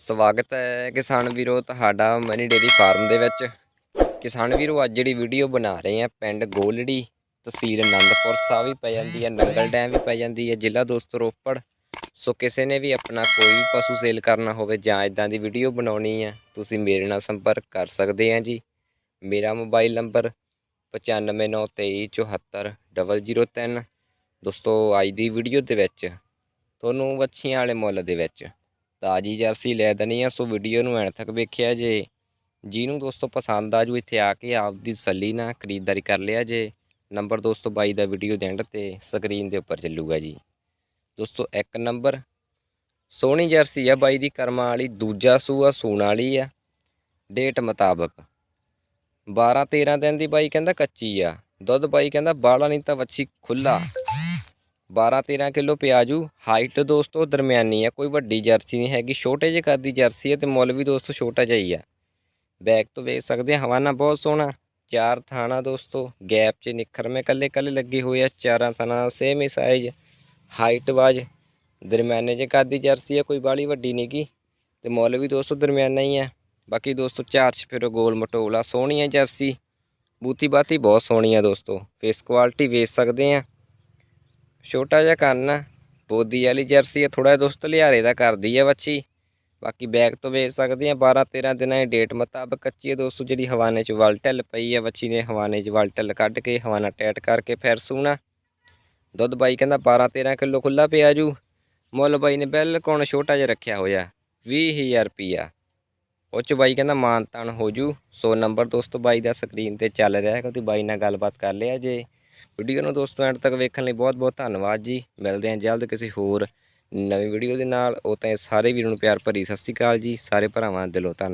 ਸਵਾਗਤ ਹੈ ਕਿਸਾਨ ਵੀਰੋ ਤੁਹਾਡਾ ਮਨੀ ਡੇਰੀ ਫਾਰਮ ਦੇ ਵਿੱਚ। ਕਿਸਾਨ ਵੀਰੋ, ਅੱਜ ਜਿਹੜੀ ਵੀਡੀਓ ਬਣਾ ਰਹੇ ਆ ਪਿੰਡ ਗੋਲੜੀ, ਤਹਿਸੀਲ ਅਨੰਦਪੁਰ ਸਾਹਿਬ ਵੀ ਪੈ ਜਾਂਦੀ ਹੈ, ਨੰਗਲ ਡੈਮ ਵੀ ਪੈ ਜਾਂਦੀ ਹੈ, ਜ਼ਿਲ੍ਹਾ ਦੋਸਤੋ ਰੋਪੜ। ਸੋ ਕਿਸੇ ਨੇ ਵੀ ਆਪਣਾ ਕੋਈ ਵੀ ਪਸ਼ੂ ਸੇਲ ਕਰਨਾ ਹੋਵੇ ਜਾਂ ਇਦਾਂ ਦੀ ਵੀਡੀਓ ਬਣਾਉਣੀ ਹੈ, ਤੁਸੀਂ ਮੇਰੇ ਨਾਲ ਸੰਪਰਕ ਕਰ ਸਕਦੇ ਆ ਜੀ। ਮੇਰਾ ਮੋਬਾਈਲ ਨੰਬਰ 9593744003 ਦੋਸਤੋ, ਅੱਜ ਦੀ ਵੀਡੀਓ ਦੇ ਵਿੱਚ, ਤੁਹਾਨੂੰ ਵੱਛੀਆਂ ਵਾਲੇ ਮੁੱਲ ਦੇ ਵਿੱਚ ਤਾਜੀ ਜਰਸੀ ਲੈ ਦੇਣੀ ਆ, ਸੋ ਵੀਡੀਓ ਨੂੰ ਐਣ ਤੱਕ ਵੇਖਿਆ ਜੇ। ਜਿਹਨੂੰ ਦੋਸਤੋ ਪਸੰਦ ਆ ਜੂ ਇੱਥੇ ਆ ਕੇ ਆਪਦੀ ਤਸੱਲੀ ਨਾਲ ਖਰੀਦਦਾਰੀ ਕਰ ਲਿਆ ਜੇ। ਨੰਬਰ ਦੋਸਤੋ ਬਾਈ ਦਾ ਵੀਡੀਓ ਦੇ ਐਂਡ ਤੇ ਸਕਰੀਨ ਦੇ ਉੱਪਰ ਚੱਲੂਗਾ ਜੀ। ਦੋਸਤੋ ਇੱਕ ਨੰਬਰ। ਸੋਹਣੀ ਜਰਸੀ ਆ ਬਾਈ ਦੀ, ਕਰਮਾਂ ਵਾਲੀ। ਦੂਜਾ ਸੂਆ ਸੂਣ ਵਾਲੀ ਆ। ਡੇਟ ਮੁਤਾਬਕ। 12 13 ਦਿਨ ਦੀ ਬਾਈ ਕਹਿੰਦਾ ਕੱਚੀ ਆ। ਦੁੱਧ ਬਾਈ ਕਹਿੰਦਾ ਬਾਲਾ ਨਹੀਂ ਤਾਂ ਵੱਛੀ ਖੁੱਲਾ 12 13 ਕਿਲੋ ਪਿਆਜੂ ਹਾਈਟ ਦੋਸਤੋ ਦਰਮਿਆਨੀ ਆ, ਕੋਈ ਵੱਡੀ ਜਰਸੀ ਨਹੀਂ ਹੈਗੀ, ਛੋਟੇ ਜਿਹੇ ਕੱਦ ਦੀ ਜਰਸੀ ਹੈ ਤੇ ਮੁੱਲ ਵੀ ਦੋਸਤੋ ਛੋਟਾ ਜਿਹਾ ਹੀ ਆ। ਬੈਕ ਤੋਂ ਵੇਖ ਸਕਦੇ ਹਾਂ ਹਵਾਨਾ ਬਹੁਤ ਸੋਹਣਾ, ਚਾਰ ਥਾਣਾ ਦੋਸਤੋ ਗੈਪ 'ਚ ਨਿਖਰਵੇਂ ਕੱਲੇ ਕੱਲੇ ਲੱਗੇ ਹੋਏ ਆ, ਚਾਰਾਂ ਥਾਣਾ ਸੇਮ ਹੀ ਸਾਈਜ਼ ਹਾਈਟ ਵਾਜ, ਦਰਮਿਆਨੇ ਜਿਹੇ ਕੱਦ ਦੀ ਜਰਸੀ ਆ, ਕੋਈ ਬਾਲੀ ਵੱਡੀ ਨਹੀਂ ਗੀ, ਤੇ ਮੁੱਲ ਵੀ ਦੋਸਤੋ ਦਰਮਿਆਨਾ ਹੀ ਆ। ਬਾਕੀ ਦੋਸਤੋ ਚਾਰ ਚ ਫਿਰ ਗੋਲ ਮਟੋਲਾ ਸੋਹਣੀ ਆ ਜਰਸੀ ਬੂਤੀ ਬਾਤੀ ਬਹੁਤ ਸੋਹਣੀ ਆ ਦੋਸਤੋ ਫੇਸ ਕੁਆਲਿਟੀ ਵੇਚ ਸਕਦੇ ਆ। ਛੋਟਾ ਜਿਹਾ ਕੰਨ ਆ। ਬੋਦੀ ਵਾਲੀ ਜਰਸੀ ਆ ਥੋੜਾ ਦੋਸਤ ਲਿਆਰੇ ਦਾ ਕਰਦੀ ਆ ਬੱਚੀ। ਬਾਕੀ ਬੈਗ ਤੋਂ ਵੇਚ ਸਕਦੇ ਆ 12 13 ਦਿਨਾਂ ਦੀ ਡੇਟ ਮੁਤਾਬਕ ਕੱਚੀ ਆ ਦੋਸਤੋ, ਜਿਹੜੀ ਹਵਾਨੇ 'ਚ ਵਲ ਢਿੱਲ ਪਈ ਆ ਬੱਚੀ ਨੇ, ਹਵਾਨੇ 'ਚ ਵਲ ਢਿੱਲ ਕੱਢ ਕੇ, ਹਵਾਨਾ ਟੈਟ ਕਰਕੇ ਫਿਰ ਸੂਣਾ। ਦੁੱਧ ਬਾਈ ਕਹਿੰਦਾ 12 13 ਕਿਲੋ ਖੁੱਲਾ ਪਿਆ ਜੂ। ਮੁੱਲ ਬਾਈ ਨੇ ਬਿਲਕੁਲ ਛੋਟਾ ਜਿਹਾ ਰੱਖਿਆ ਹੋਇਆ 20000 ਰੁਪਿਆ ਉਹ 'ਚ ਬਾਈ ਕਹਿੰਦਾ ਮਾਨ ਤਾਨ ਹੋ ਜੂ। ਸੋ ਨੰਬਰ ਦੋਸਤੋ, ਬਾਈ ਦਾ ਸਕਰੀਨ ਤੇ ਚੱਲ ਰਿਹਾ ਹੈ ਤੁਸੀਂ ਬਾਈ ਨਾਲ ਗੱਲਬਾਤ ਕਰ ਲਿਆ ਜੇ। ਵੀਡੀਓ ਨੂੰ ਦੋਸਤੋ ਐਂਡ ਤੱਕ ਵੇਖਣ ਲਈ ਬਹੁਤ ਬਹੁਤ ਧੰਨਵਾਦ ਜੀ। ਮਿਲਦੇ ਹਾਂ ਜਲਦ ਕਿਸੇ ਹੋਰ ਨਵੀਂ ਵੀਡੀਓ ਦੇ ਨਾਲ। ਉਹ ਤਾਂ ਸਾਰੇ ਵੀਰਾਂ ਨੂੰ ਪਿਆਰ ਭਰੀ ਸਤਿ ਸ਼੍ਰੀ ਅਕਾਲ ਜੀ। ਸਾਰੇ ਭਰਾਵਾਂ ਦਿਲੋਂ ਧੰਨਵਾਦ